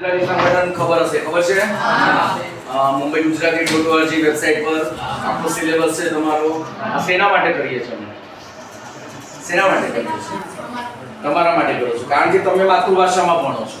ગુજરાતી સંગઠન ખબર હશે ખબર છે? Mumbai Gujarati dot O R G website પર આપણો સિલેબસ છે તમારો. આ શેના માટે કરીએ છીએ અમે? શેના માટે કરીએ છીએ? તમારા માટે કરો છો. કારણ કે તમે માતૃભાષામાં ભણો છો.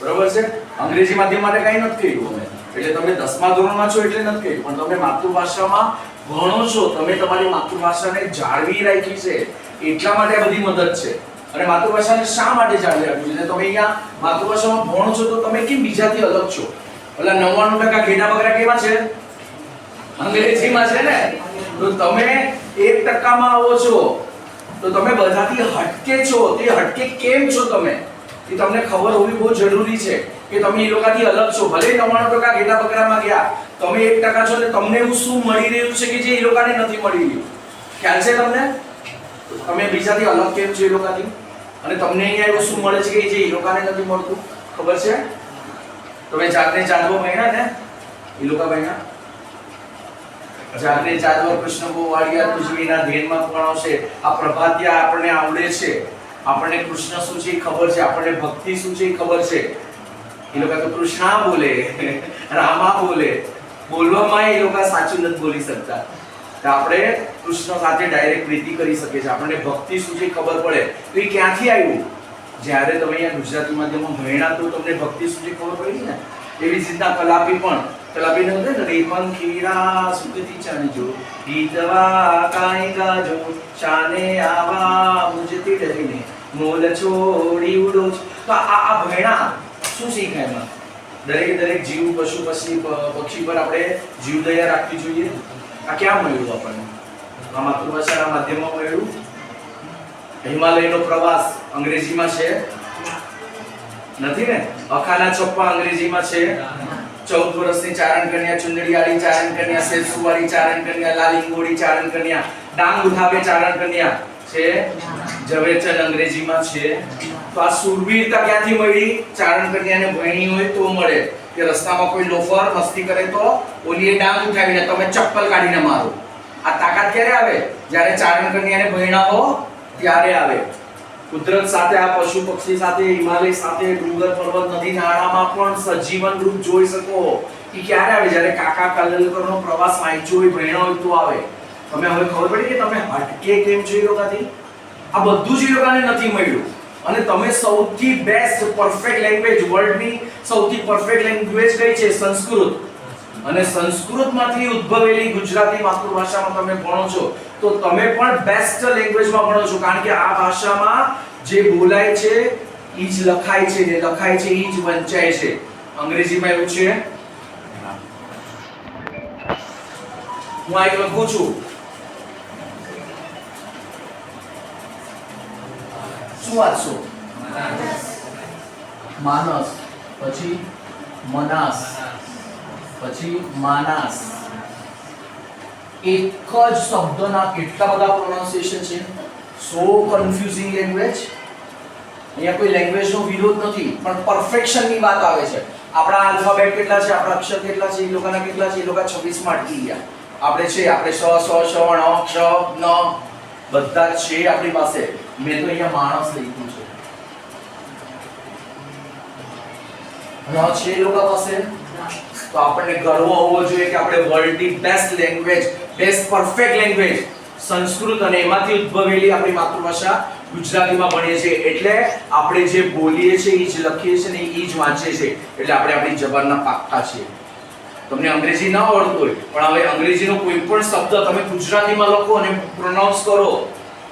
બરોબર છે? અંગ્રેજી માધ્યમ માટે કંઈ નથી કહ્યું અમે. એટલે તમે દસમા ધોરણમાં છો એટલે નથી કહ્યું પણ તમે માતૃભાષામાં ભણો છો તમે તમારી માતૃભાષાને જાળવી રાખી છે. એટલા માટે બધી મદદ છે. અને માતૃભાષાને શા માટે જાળવી રાખવી છે? તમે અહીંયા માતૃભાષામાં ભણો છો તો તમે કેમ બીજાથી અલગ છો? એટલે નવ્વાણું ટકા ઘેડા બકરા કેવા છે? અંગ્રેજીમાં છે ને? તો તમે એક ટકામાં આવો છો. તો તમે બધાથી હટકે છો. તે હટકે કેમ છો તમે? એ તમને ખબર હોવી બહુ જરૂરી છે કે તમે એ લોકોથી અલગ છો. ભલે નવ્વાણું ટકા ઘેટા બકરામાં ગયા. તમે એક ટકા છો એટલે તમને એવું શું મળી રહ્યું છે કે જે એ લોકોને નથી મળી રહ્યું? ખ્યાલ છે તમને? તમે બીજાથી અલગ કેમ છો એ લોકોથી? અને તમને અહીંયા એવું શું મળે છે કે જે એ નથી મળતું? ખબર છે? તમે જાતને જાદવો મહિના ને? એ લોકો જાગને જાદવ કૃષ્ણ ગોવાળિયા તુજવીના ધ્યાનમાં પણ આવશે. આ પ્રભાત્યા આપણને આવડે છે. આપણને કૃષ્ણ શું છે ખબર છે. આપણને ભક્તિ શું છે ખબર છે. એ લોકો તો કૃષ્ણા બોલે, રામા બોલે. બોલવામાં એ લોકો સાચું નથી બોલી શકતા. તો આપણે કૃષ્ણ સાથે ડાયરેક્ટ પ્રીતિ કરી શકીએ છીએ. આપણને ભક્તિ શું છે ખબર પડે. તો એ ક્યાંથી આવ્યું? જ્યારે તમે અહીંયા ગુજરાતી માધ્યમમાં ભણ્યા તો તમને ભક્તિ શું છે ખબર પડી ને? એવી જ રીતના કલાપી પણ. કલાપી નું ને, રેપન ખીરા સુખથી ચાંજો ગીતવા કાઈ ગાજો. શાને આવા મુજતી ડરીને. મોલ છોડી ઉડો તો આ આ ભણ્યા શું શીખે એમાં? દરેક દરેક જીવ પશુ પક્ષી પક્ષી પર આપણે જીવદયા રાખવી જોઈએ આ ક્યાં મળ્યું આપણને? આ માતૃભાષાના માધ્યમમાં મળ્યું? હિમાલયનો પ્રવાસ અંગ્રેજીમાં છે? નથી ને? અખાના છપ્પા અંગ્રેજીમાં છે? ચૌદ વર્ષની ચારણ કન્યા, ચુંદડીયાળી ચારણ કન્યા સેલસુવાળી ચારણ કન્યા, લાલિંગોળી ચારણ કન્યા, ડાંગ ઉઠાવે ચારણ કન્યા છે? ઝવેરચંદ અંગ્રેજીમાં છે. તો આ સુરવીરતા ક્યાંથી મળી? ચારણ કન્યાને ભણી હોય તો મળે. કે રસ્તામાં કોઈ લોફર, મસ્તી કરે તો ઓલીએ ડાંગ ઉઠાવીને તમે ચપ્પલ કાઢીને મારો. આ તાકાત ક્યારે આવે? જ્યારે ચારણ કન્યાને હો ત્યારે આવે. કુદરત સાથે આ પશુ પક્ષી સાથે, હિમાલય સાથે ડુંગર પર્વત નદી નાળામાં પણ સજીવન રૂપ જોઈ શકો. એ ક્યારે આવે? જ્યારે કાકા કલલકરનો પ્રવાસ વાંચ્યો હોય ભણ્યો હોય તો આવે. તમે હવે ખબર પડી કે તમે હટકે કેમ છો એ લોકોથી? આ બધું જ એ નથી મળ્યું. અને તમે સૌથી બેસ્ટ પરફેક્ટ લેંગ્વેજ વર્લ્ડની સૌથી પરફેક્ટ લેંગ્વેજ કઈ છે? સંસ્કૃત. અને સંસ્કૃતમાંથી ઉદ્ભવેલી ગુજરાતી માતૃભાષામાં તમે ભણો છો, તો તમે પણ બેસ્ટ લેંગ્વેજમાં ભણો છો. કારણ કે આ ભાષામાં જે બોલાય છે, ઈ જ લખાય છે. જે લખાય છે, ઈ જ વંચાય છે. અંગ્રેજીમાં એવું છે? હું આ લખું છું. શું વાંચશો માનસ, પછી મનાસ, પછી માનાસ. એક જ શબ્દના કેટલા બધા પ્રોનાઉન્સિએશન છે? સો કન્ફ્યુઝિંગ લેંગ્વેજ અહીંયા કોઈ લેંગ્વેજનો વિરોધ નથી, પણ પરફેક્શનની વાત આવે છે. આપણા આલ્ફાબેટ કેટલા છે? આપણા અક્ષર કેટલા છે? એ લોકોના કેટલા છે? એ લોકો 26 માં અટકી ગયા. આપણે છે, આપણે સ સ, શ, ણ, ક્ષ ન બધા છે આપણી પાસે. મેં તો અહીંયા માણસ લખ્યું છે. ન છે લોકો પાસે? તો આપણને ગર્વ હોવો જોઈએ કે આપણે વર્લ્ડની best language best perfect language Sanskrit અને એમાંથી ઉદ્ભવેલી આપણી માતૃભાષા ગુજરાતીમાં ભણીએ છીએ. એટલે આપણે જે બોલીએ છીએ એ જ લખીએ છીએ ને એ જ વાંચીએ છીએ. એટલે આપણે આપણી જબાનના પાક્કા છીએ. તમને અંગ્રેજી ન આવડતું હોય, પણ હવે અંગ્રેજીનો કોઈ પણ શબ્દ તમે ગુજરાતીમાં લખો અને પ્રોનાઉન્સ કરો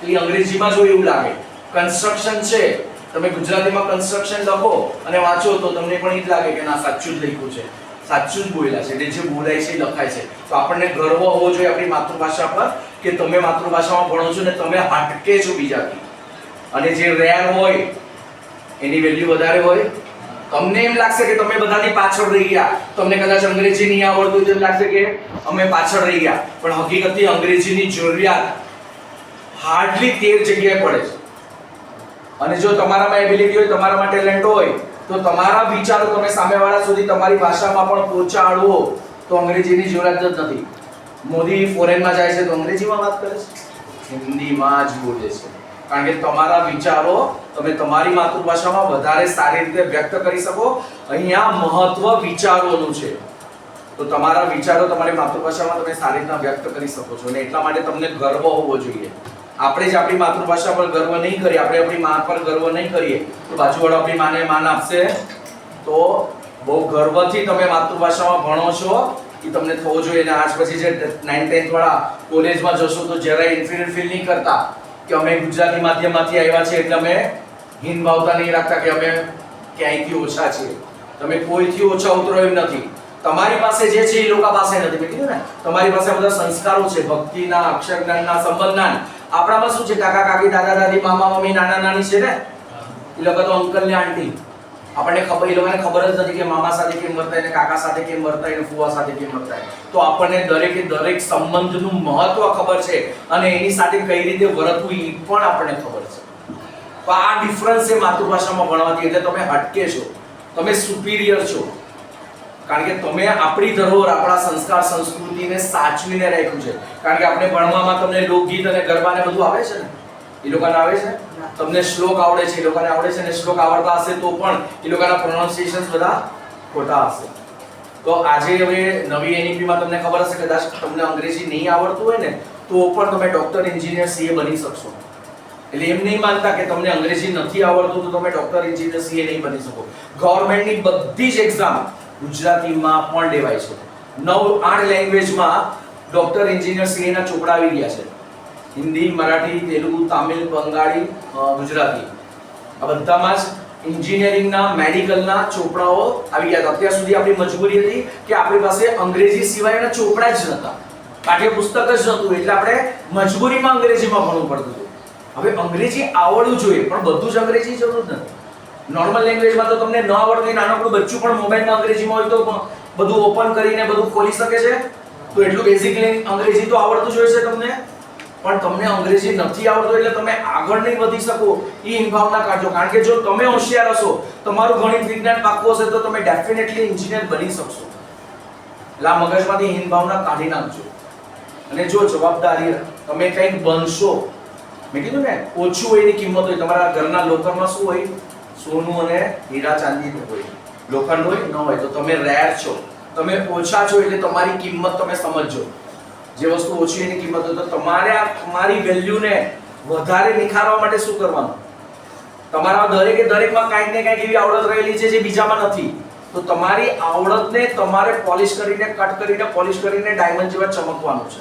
એ અંગ્રેજીમાં જો એવું લાગે. કન્સ્ટ્રક્શન છે. તમે ગુજરાતીમાં કન્સ્ટ્રક્શન લખો અને વાંચો તો તમને પણ એ જ લાગે કે ના, સાચું જ લખ્યું છે. સાચું જ બોલ્યા છે. એટલે જે બોલાય છે એ લખાય છે. તો આપણને ગર્વ હોવો જોઈએ આપણી માતૃભાષા પર કે તમે માતૃભાષામાં ભણો છો ને તમે હટકે છો બીજાથી. અને જે રેર હોય, એની વેલ્યુ વધારે હોય. તમને એમ લાગશે કે તમે બધાથી પાછળ રહી ગયા. તમને કદાચ અંગ્રેજી નહીં આવડતું તો એમ લાગશે કે અમે પાછળ રહી ગયા. પણ હકીકતથી અંગ્રેજીની જરૂરિયાત હાર્ડલી તેર જગ્યાએ પડે છે. અને જો તમારામાં એબિલિટી હોય, તમારામાં ટેલેન્ટ હોય, તો તમારા વિચારો તમે સામેવાળા સુધી તમારી ભાષામાં પણ પહોંચાડવો તો અંગ્રેજીની જરૂરિયાત જ નથી. મોદી ફોરેનમાં જાય છે તો અંગ્રેજીમાં વાત કરે છે? હિન્દીમાં જ બોલે છે. કારણ કે તમારા વિચારો તમે તમારી માતૃભાષામાં વધારે સારી રીતે વ્યક્ત કરી શકો. અહીંયા મહત્વ વિચારોનું છે. તો તમારા વિચારો તમારી માતૃભાષામાં તમે સારી રીતના વ્યક્ત કરી શકો છો. અને એટલા માટે તમને ગર્વ હોવો જોઈએ. આપણે જ આપણી માતૃભાષા પર ગર્વ નહીં કરીએ, આપણે આપણી માં પર ગર્વ નહીં કરીએ, તો બાજુવાળો આપણી માને માન આપશે. તો બહુ ગર્વથી તમે માતૃભાષામાં ભણો છો, એ તમને થવો જોઈએ. અને આજ પછી જે નાઇન ટેન્થ વાળા કોલેજમાં જશો, તો જરાય ઇન્ફિરિયર ફીલ નહીં કરતા કે અમે ગુજરાતી માધ્યમમાંથી આવ્યા છે એટલે અમે હિન ભાવતા નહીં રાખતા કે અમે ક્યાંયથી ઓછા છીએ. તમે કોઈથી ઓછા ઉતરો એમ નથી. તમારી પાસે જે છે એ લોકો પાસે નથી. મેં કીધું ને, તમારી પાસે બધા સંસ્કારો છે. ભક્તિના અક્ષર જ્ઞાનના સંબંધ જ્ઞાન આપણામાં શું છે? કાકા, કાકી, દાદા, દાદી, મામા, મમ્મી, નાના, નાની છે ને? એ લોકો તો અંકલ ને આંટી. આપણને ખબર, એ લોકોને ખબર જ નથી કે મામા સાથે કેમ વર્તાય ને કાકા સાથે કેમ વર્તાય ને ફુવા સાથે કેમ વર્તાય. તો આપણને દરેકે દરેક સંબંધનું મહત્વ ખબર છે અને એની સાથે કઈ રીતે વર્તવું એ પણ આપણને ખબર છે. તો આ ડિફરન્સ છે માતૃભાષામાં ભણવાથી. એટલે તમે હટકે છો. તમે સુપીરિયર છો. કારણ કે તમે આપણી ધરોહર આપણા સંસ્કાર સંસ્કૃતિને સાચવીને રાખ્યું છે. કારણ કે આપણે ભણવામાં તમને લોકગીત અને ગરબા ને બધું આવે છે ને? એ લોકોને આવે છે? તમને શ્લોક આવડે છે એ લોકોને આવડે છે અને શ્લોક આવડતા હશે તો પણ એ લોકોના પ્રોનાઉન્સિએશન બધા ખોટા હશે. તો આજે હવે નવી એનઈપી માં તમને ખબર હશે કદાચ તમને અંગ્રેજી નહીં આવડતું હોય ને તો પણ તમે ડોક્ટર એન્જિનિયર સીએ બની શકશો. એટલે એમ નહીં માનતા કે તમને અંગ્રેજી નથી આવડતું તો તમે ડોક્ટર એન્જિનિયર સીએ નહીં બની શકો. ગવર્મેન્ટની બધી જ એક્ઝામ ગુજરાતીમાં પણ લેવાય છે. નવ આઠ લેંગ્વેજમાં ડોક્ટર એન્જિનિયર સીએ ના ચોપડા આવી ગયા છે. હિન્દી, મરાઠી, તેલુગુ, તામિલ, બંગાળી ગુજરાતી. આ બધામાં જ એન્જિનિયરિંગના મેડિકલના ચોપડાઓ આવી ગયા હતા. અત્યાર સુધી આપણી મજબૂરી હતી કે આપણી પાસે અંગ્રેજી સિવાયના ચોપડા જ નહોતા. પાઠ્યપુસ્તક જ નહોતું, એટલે આપણે મજબૂરીમાં અંગ્રેજીમાં ભણવું પડતું હતું. હવે અંગ્રેજી આવડવું જોઈએ, પણ બધું જ અંગ્રેજી જરૂર નથી. નોર્મલ લેંગ્વેજમાં તો તમને ન આવડતું નાનકડું બચ્ચું પણ મોબાઈલમાં અંગ્રેજીમાં હોય તો બધું ઓપન કરીને બધું ખોલી શકે છે. તો એટલું બેઝિક અંગ્રેજી તો આવડતું જ હોય છે તમને. પણ તમને અંગ્રેજી નથી આવડતું એટલે તમે આગળ નહીં વધી શકો. એ હિંભાવના કાઢજો. કારણ કે જો તમે હોશિયાર હશો, તમારું ગણિત, વિજ્ઞાન પાકું હશે તો તમે ડેફિનેટલી એન્જિનિયર બની શકશો. આ મગજમાંથી હિંભાવના કાઢી નાખજો. અને જો જવાબદારી તમે કંઈક બનશો, મેં કીધું ને, ઓછું હોય એની કિંમત હોય. તમારા ઘરના લોકરમાં શું હોય? સોનું અને હીરા ચાંદી હોય. લોખંડ હોય, ન હોય, તો તમે રેર છો. તમે ઓછા છો એટલે તમારી કિંમત તમે સમજજો જે વસ્તુ ઓછી એની કિંમત હોય તો તમારે આ, તમારી વેલ્યુને વધારે નિખારવા માટે શું કરવાનું? તમારા દરેકે દરેકમાં કાંઈક ને કાંઈક એવી આવડત રહેલી છે જે બીજામાં નથી. તો તમારી આવડતને તમારે પોલિશ કરીને, કટ કરીને, પોલિશ કરીને ડાયમંડ જેવા ચમકવાનું છે.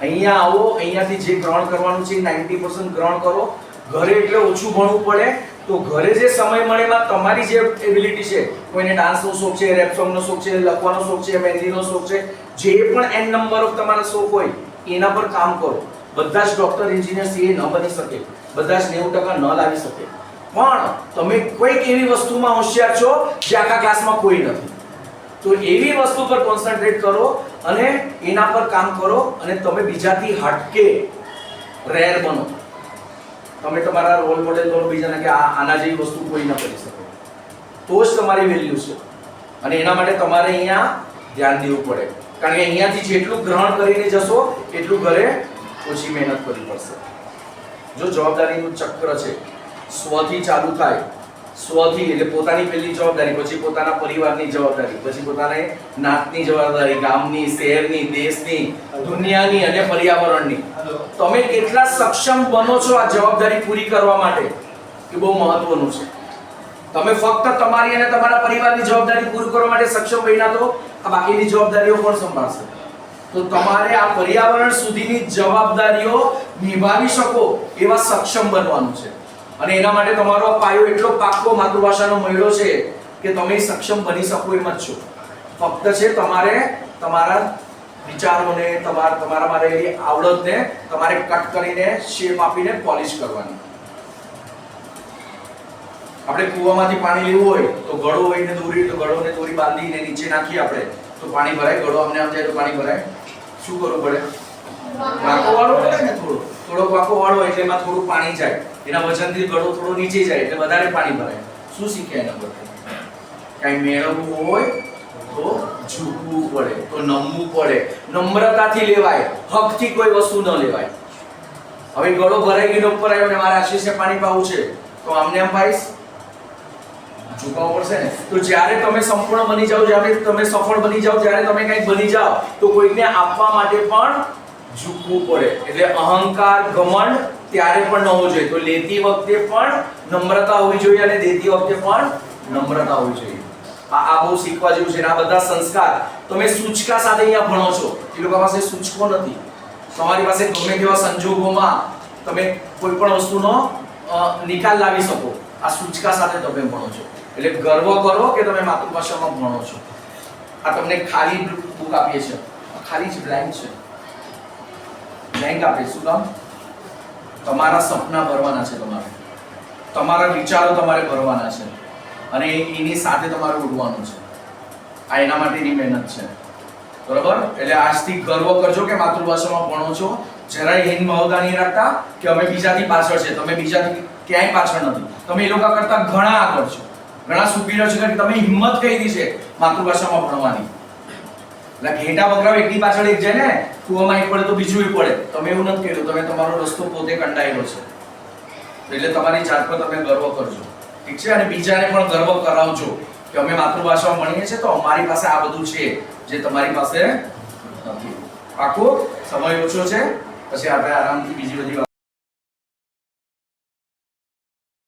અહીંયા આવો, અહીંયાથી જે ગ્રહણ કરવાનું છે નાઇન્ટી પર્સન્ટ ગ્રહણ કરો. ઘરે એટલે ઓછું ભણવું પડે. તો ઘરે જે સમય મળે એમાં તમારી જે એબિલિટી છે, કોઈને ડાન્સનો શોખ છે રેપ સોંગનો શોખ છે, લખવાનો શોખ છે મહેંદીનો શોખ છે, જે પણ એન નંબર ઓફ તમારા શોખ હોય, એના પર કામ કરો. બધા જ ડોક્ટર એન્જિનિયર સીએ ન બની શકે. બધા જ નેવું ટકા ન લાવી શકે. પણ તમે કોઈક એવી વસ્તુમાં હોશિયાર છો જે આખા ક્લાસમાં કોઈ નથી. તો એવી વસ્તુ પર કોન્સન્ટ્રેટ કરો અને એના પર કામ કરો અને તમે બીજાથી હટકે રેર બનો. તમે તમારા રોલ મોડેલ બનો બીજાને કે આ આના જેવી વસ્તુ કોઈ ન કરી શકે. તો જ તમારી વેલ્યુ છે. અને એના માટે તમારે અહીંયા ધ્યાન દેવું પડે. કારણ કે અહીંયાથી જેટલું ગ્રહણ કરીને જશો, એટલું ઘરે ઓછી મહેનત કરવી પડશે. જો જવાબદારીનું ચક્ર છે સ્વથી ચાલુ થાય સ્વથી એટલે પોતાની પહેલી જવાબદારી, પછી પોતાના પરિવારની જવાબદારી, પછી પોતાની નાતની જવાબદારી, ગામની, શહેરની, દેશની, દુનિયાની અને પર્યાવરણની. તમે કેટલા સક્ષમ બનો છો આ જવાબદારી પૂરી કરવા માટે? એ બહુ મહત્વનું છે. તમે ફક્ત તમારી અને તમારા પરિવારની જવાબદારી પૂરી કરવા માટે સક્ષમ બન્યા તો આ બાકીની જવાબદારીઓ કોણ સંભાળશે? તો તમારે આ પર્યાવરણ સુધીની જવાબદારીઓ નિભાવી શકો એવા સક્ષમ બનવાનું છે. અને એના માટે તમારો પાયો એટલો પાક્કો માતૃભાષાનો મળ્યો છે કે તમે સક્ષમ બની શકો એમ જ છો. ફક્ત છે તમારે તમારા વિચારોને તમારા તમારામાં રહેલી આવડતને તમારે કટ કરીને શેપ આપીને પોલિશ કરવાની. આપણે કૂવામાંથી પાણી લેવું હોય તો ગળો હોય ને દોરી તો ગળોને દોરી બાંધીને નીચે નાખીએ આપણે. તો પાણી ભરાય ગળો અમને આમ જાય તો પાણી ભરાય. શું કરવું પડે? નાખો વાળો પડે ને થોડો? વાંકો વાળો એટલે એમાં થોડું પાણી જાય. એના વજનથી ગળો થોડો નીચે જાય એટલે વધારે પાણી ભરાય. શું શીખ્યા એના પરથી કાંઈ મેળવવું હોય તો ઝૂકવું પડે, તો નમવું પડે. નમ્રતાથી લેવાય, હકથી કોઈ વસ્તુ ન લેવાય. હવે ગળો ભરાઈ ગયો ઉપર આવ્યો મારે આશીષને પાણી પાવું છે, તો આમને આમ પાઈશ ઝુકાવવું પડશે ને? તો જ્યારે તમે સંપૂર્ણ બની જાઓ, જ્યારે તમે સફળ બની જાઓ, જ્યારે તમે કંઈક બની જાઓ, તો કોઈને આપવા માટે પણ ઝૂકવું પડે. એટલે અહંકાર ઘમંડ ત્યારે પણ ન હોવું જોઈએ. તો લેતી વખતે પણ નમ્રતા હોવી જોઈએ અને દેતી વખતે પણ નમ્રતા હોવી જોઈએ. આ આ બહુ શીખવા જેવું છે આ બધા સંસ્કાર તમે સૂચકા સાથે અહીંયા ભણો છો. એ લોકો પાસે સૂચકો નથી. તમારી પાસે ગમે તેવા સંજોગોમાં તમે કોઈ પણ વસ્તુનો નિકાલ લાવી શકો. આ સૂચકા સાથે તમે ભણો છો. એટલે ગર્વ કરો કે તમે માતૃભાષામાં ભણો છો. આ તમને ખાલી બુક આપીએ છે ખાલી જ બ્લાઇન્ડ છે. બ્લેન્ક આપે શું કામ? તમારા સપના ભરવાના છે તમારે. તમારા વિચારો તમારે ભરવાના છે. અને એની સાથે તમારે ઉડવાનું છે. આ એના માટેની મહેનત છે. બરોબર? એટલે આજથી ગર્વ કરજો કે માતૃભાષામાં ભણો છો. જરાય હિન ભાવતા નહીં રાખતા કે અમે બીજાથી પાછળ છે. તમે બીજાથી ક્યાંય પાછળ નથી. તમે એ લોકો કરતા ઘણા આગળ છો. ઘણા સુપીરિયર છો. કે તમે હિંમત કરી દી છે માતૃભાષામાં ભણવાની. એટલે ઘેટા બકરાઓ એકની પાછળ એક જાય ને કૂવામાં એક પડે તો બીજું એક પડે. તમે એવું નથી કર્યું, તમે તમારો રસ્તો પોતે કંડાયેલો છે. એટલે તમારી જાત પર તમે ગર્વ કરજો. ઠીક છે? અને બીજાને પણ ગર્વ કરાવજો કે અમે માતૃભાષામાં ભણીએ છીએ તો અમારી પાસે આ બધું છે, જે તમારી પાસે નથી. આખો સમય ઓછો છે. પછી આપણે આરામથી બીજી બધી વાત